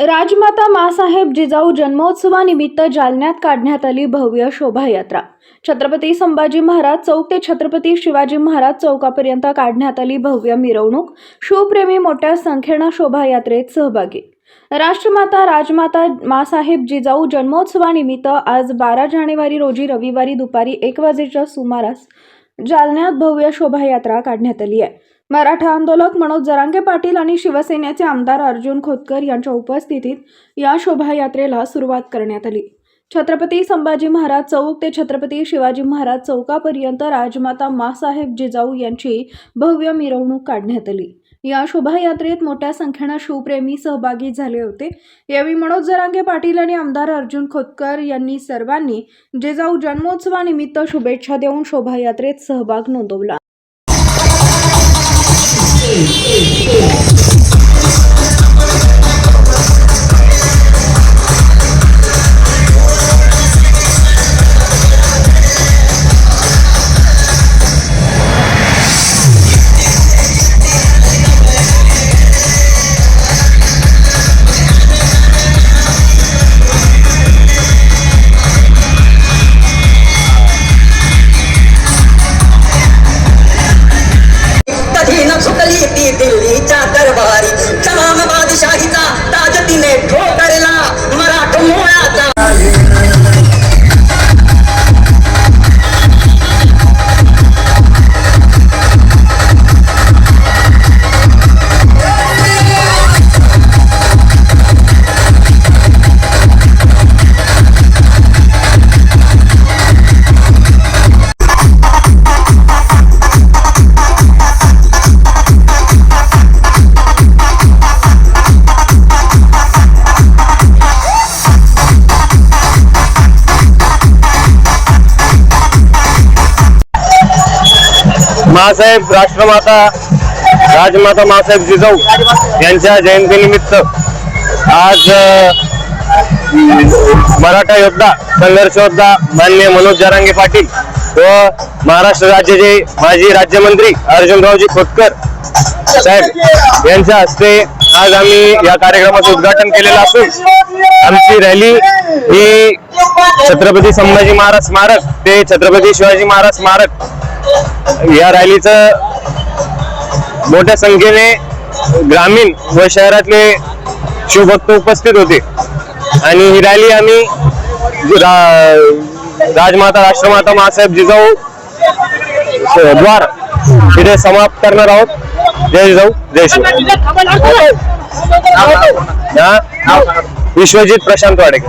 राजमाता मासाहेब जिजाऊ जन्मोत्सवानिमित्त जालन्यात काढण्यात आली भव्य शोभायात्रा. छत्रपती संभाजी महाराज चौक ते छत्रपती शिवाजी महाराज चौकापर्यंत काढण्यात आली भव्य मिरवणूक. शिवप्रेमी मोठ्या संख्येनं शोभायात्रेत सहभागी. राष्ट्रमाता राजमाता मासाहेब जिजाऊ जन्मोत्सवानिमित्त आज बारा जानेवारी रोजी रविवारी दुपारी एक वाजेच्या सुमारास जालन्यात भव्य शोभायात्रा काढण्यात आली आहे. मराठा आंदोलक मनोज जरांगे पाटील आणि शिवसेनेचे आमदार अर्जुन खोतकर यांच्या उपस्थितीत या शोभायात्रेला सुरुवात करण्यात आली. छत्रपती संभाजी महाराज चौक ते छत्रपती शिवाजी महाराज चौकापर्यंत राजमाता मासाहेब जिजाऊ यांची भव्य मिरवणूक काढण्यात आली. या शोभायात्रेत मोठ्या संख्येनं शिवप्रेमी सहभागी झाले होते. यावेळी मनोज जरांगे पाटील आणि आमदार अर्जुन खोतकर यांनी सर्वांनी जिजाऊ जन्मोत्सवानिमित्त शुभेच्छा देऊन शोभायात्रेत सहभाग नोंदवला. 对，对，对。கேட்டது मासाहेब राष्ट्रमाता राजमाता मासाहेब जिजाऊ यांच्या जयंतीनिमित्त आज मराठा योद्धा संघर्ष योद्धा मान्य मनोज जरांगे पाटील व महाराष्ट्र राज्याचे माजी राज्यमंत्री अर्जुनरावजी खोतकर साहेब यांच्या हस्ते आज आम्ही या कार्यक्रमाचं उद्घाटन केलेलं असून आमची रॅली ही छत्रपती संभाजी महाराज स्मारक ते छत्रपती शिवाजी महाराज स्मारक या रॅलीचं मोठ्या संख्येने ग्रामीण व शहरातले शिवभक्त उपस्थित होते. आणि ही रॅली आम्ही रा- राजमाता राष्ट्रमाता महासाहेब जिजाऊ द्वार तिथे समाप्त करणार आहोत. जय जिजाऊ जय शिव. विश्वजित प्रशांत वाडेकर.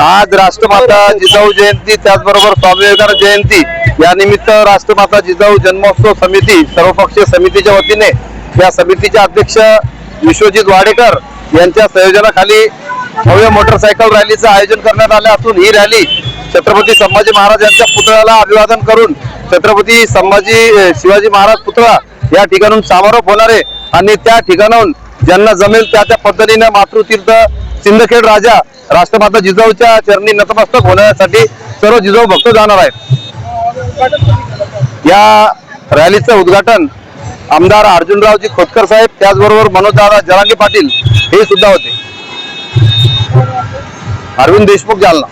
आज राष्ट्रमाता जिजाऊ जयंती त्याचबरोबर स्वामी विवेकानंद जयंती या निमित्त राष्ट्रमाता जिजाऊ जन्मोत्सव समिती सर्वपक्षीय समितीच्या वतीने या समितीचे अध्यक्ष विश्वजित वाडेकर यांच्या संयोजनाखाली भव्य मोटरसायकल रॅलीचं आयोजन करण्यात आले असून ही रॅली छत्रपती संभाजी महाराज यांच्या पुतळ्याला अभिवादन करून छत्रपती संभाजी शिवाजी महाराज पुतळा या ठिकाणून समारोप होणार आहे. आणि त्या ठिकाणाहून ज्यांना जमेल त्या त्या पद्धतीने मातृतीर्थ सिंदखेड राजा राष्ट्रमाता जिजाऊच्या चरणी नतमस्तक होण्यासाठी सर्व जिजाऊ भक्त जाणार आहेत. या रॅलीचं उद्घाटन आमदार अर्जुनरावजी खोतकर साहेब त्याचबरोबर मनोजदादा जरांगे पाटील हे सुद्धा होते. अरविंद देशमुख जालना.